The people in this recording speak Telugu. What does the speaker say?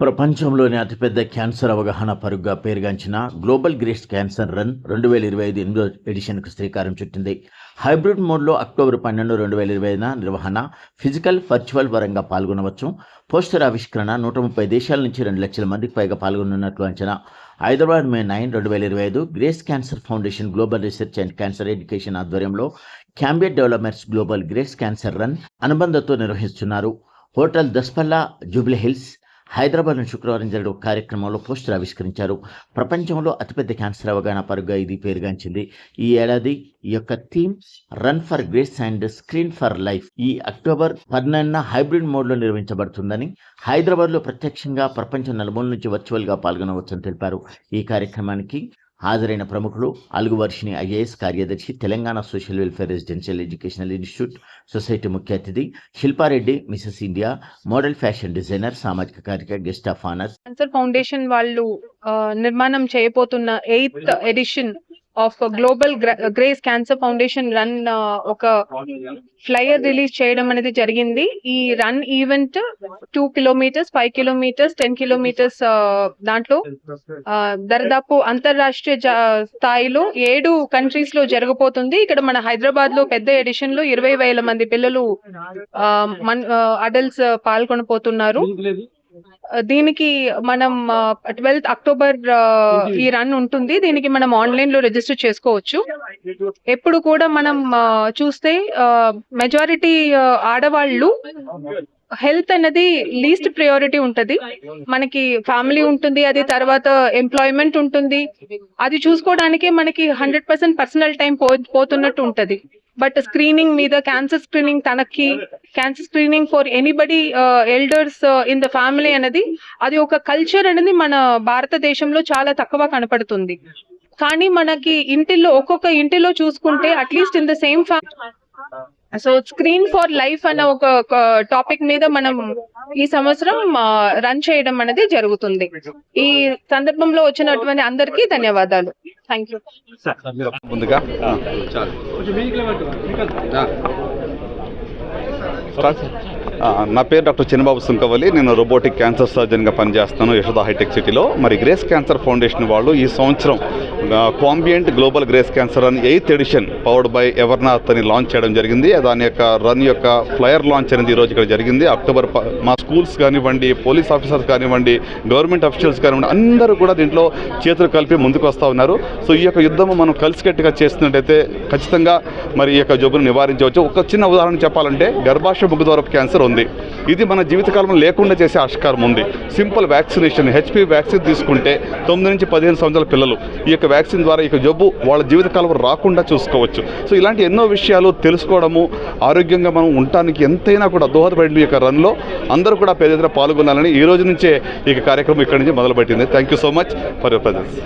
ప్రపంచంలోని అతిపెద్ద క్యాన్సర్ అవగాహన పరుగుగా పేరుగాంచిన గ్లోబల్ గ్రేస్ట్ క్యాన్సర్ రన్ రెండు వేల ఇరవై ఐదు ఎనిమిదో ఎడిషన్కు శ్రీకారం చుట్టింది. హైబ్రిడ్ మోడ్లో అక్టోబర్ పన్నెండు రెండు వేల ఇరవై ఐదున నిర్వహణ ఫిజికల్ వర్చువల్ పరంగా పాల్గొనవచ్చు. పోస్టర్ ఆవిష్కరణ నూట ముప్పై దేశాల నుంచి రెండు లక్షల మందికి పైగా పాల్గొనున్నట్లు అంచనా. హైదరాబాద్ మే నైన్ రెండు వేల ఇరవై ఐదు Grace Cancer Foundation Global Research and Cancer Education ఆధ్వర్యంలో క్యాంబియట్ Developments Global Grace Cancer Run అనుబంధంతో నిర్వహిస్తున్నారు. హోటల్ దస్పల్లా జూబ్లీ హిల్స్ హైదరాబాద్లో శుక్రవారం జరిగిన కార్యక్రమంలో పోస్టర్ ఆవిష్కరించారు. ప్రపంచంలో అతిపెద్ద క్యాన్సర్ అవగాహన పరుగుగా ఇది పేరుగాంచింది. ఈ ఏడాది ఈ యొక్క theme run for grace and screen for life ఈ అక్టోబర్ పద్నాలుగున హైబ్రిడ్ మోడ్లో నిర్వహించబడుతుందని హైదరాబాద్లో ప్రత్యక్షంగా ప్రపంచం నలుమూల నుంచి వర్చువల్గా పాల్గొనవచ్చని తెలిపారు. ఈ కార్యక్రమానికి హాజరైన ప్రముఖులు అలుగువర్షిని ఐఏఎస్ కార్యదర్శి Telangana social welfare residential educational institute society ముఖ్య అతిథి Shilpa Reddy Mrs India model fashion designer సామాజిక కార్యక్రమ guest of honours. Cancer foundation వాళ్ళు నిర్మాణం చేయబోతున్న eighth edition of global grace cancer foundation run ఒక ఫ్లయర్ రిలీజ్ చేయడం అనేది జరిగింది. ఈ run event two kilometres five kilometres ten kilometres దాంట్లో uh, ఆ, దరిదాపు అంతర్రాష్ట్రీయ స్థాయిలో ఏడు కంట్రీస్లో జరగబోతుంది. ఇక్కడ మన హైదరాబాద్లో పెద్ద ఎడిషన్లో ఇరవై వేల మంది పిల్లలు uh, అడల్ట్స్ uh, పాల్గొనబోతున్నారు. దీనికి మనం ట్వెల్త్ అక్టోబర్ ఈ రన్ ఉంటుంది. దీనికి మనం ఆన్లైన్లో రిజిస్టర్ చేసుకోవచ్చు. ఎప్పుడు కూడా మనం చూస్తే మెజారిటీ ఆడవాళ్ళు హెల్త్ అనేది లీస్ట్ ప్రయారిటీ ఉంటది. మనకి ఫ్యామిలీ ఉంటుంది అది తర్వాత ఎంప్లాయ్మెంట్ ఉంటుంది. అది చూసుకోవడానికి మనకి హండ్రెడ్ పర్సెంట్ పర్సనల్ టైం పోతున్నట్టు ఉంటది. బట్ స్క్రీనింగ్ మీద క్యాన్సర్ స్క్రీనింగ్ తనకి cancer screening for anybody elders in the family అనేది అది ఒక కల్చర్ అనేది మన భారతదేశంలో చాలా తక్కువ కనపడుతుంది. కానీ మనకి ఇంటిలో ఒక్కొక్క ఇంటిలో చూసుకుంటే at least in the same so screen for life అన్న ఒక టాపిక్ మీద మనం ఈ సంవత్సరం రన్ చేయడం అనేది జరుగుతుంది. ఈ సందర్భంలో వచ్చినటువంటి అందరికీ ధన్యవాదాలు. థ్యాంక్ యూ నా పేరు డాక్టర్ చిన్నబాబు సుంకవల్లి. నేను రోబోటిక్ క్యాన్సర్ సర్జన్గా పనిచేస్తాను యశోద హైటెక్ సిటీలో. మరి గ్రేస్ క్యాన్సర్ ఫౌండేషన్ వాళ్ళు ఈ సంవత్సరం కాంబియంట్ గ్లోబల్ గ్రేస్ క్యాన్సర్ అని ఎయిత్ ఎడిషన్ పవర్డ్ బై ఎవర్నాథ్ అని లాంచ్ చేయడం జరిగింది. దాని యొక్క రన్ యొక్క ఫ్లయర్ లాంచ్ అనేది ఈరోజు ఇక్కడ జరిగింది. అక్టోబర్ మా స్కూల్స్ కానివ్వండి పోలీస్ ఆఫీసర్స్ కానివ్వండి గవర్నమెంట్ అఫీషియల్స్ కానివ్వండి అందరూ కూడా దీంట్లో చేతులు కలిపి ముందుకు వస్తూ ఉన్నారు. సో ఈ యొక్క యుద్ధం మనం కలిసికట్టుగా చేస్తున్నట్టయితే ఖచ్చితంగా మరి ఈ యొక్క జబ్బును నివారించవచ్చు. ఒక చిన్న ఉదాహరణ చెప్పాలంటే గర్భాశయ ముగ్గుదూరపు క్యాన్సర్ ఉంది. ఇది మన జీవితకాలంలో లేకుండా చేసే ఆస్కారం ఉంది. సింపుల్ వ్యాక్సినేషన్ హెచ్పి వ్యాక్సిన్ తీసుకుంటే తొమ్మిది నుంచి పదిహేను సంవత్సరాల పిల్లలు ఈ యొక్క వ్యాక్సిన్ ద్వారా ఈ యొక్క జబ్బు వాళ్ళ జీవితకాలం రాకుండా చూసుకోవచ్చు. సో ఇలాంటి ఎన్నో విషయాలు తెలుసుకోవడము ఆరోగ్యంగా మనం ఉండటానికి ఎంతైనా కూడా దోహదపడిన ఈ యొక్క రన్లో అందరూ కూడా పేద పాల్గొనాలని ఈ రోజు నుంచే ఈ కార్యక్రమం ఇక్కడి నుంచి మొదలుపెట్టింది. Thank you so much for your presence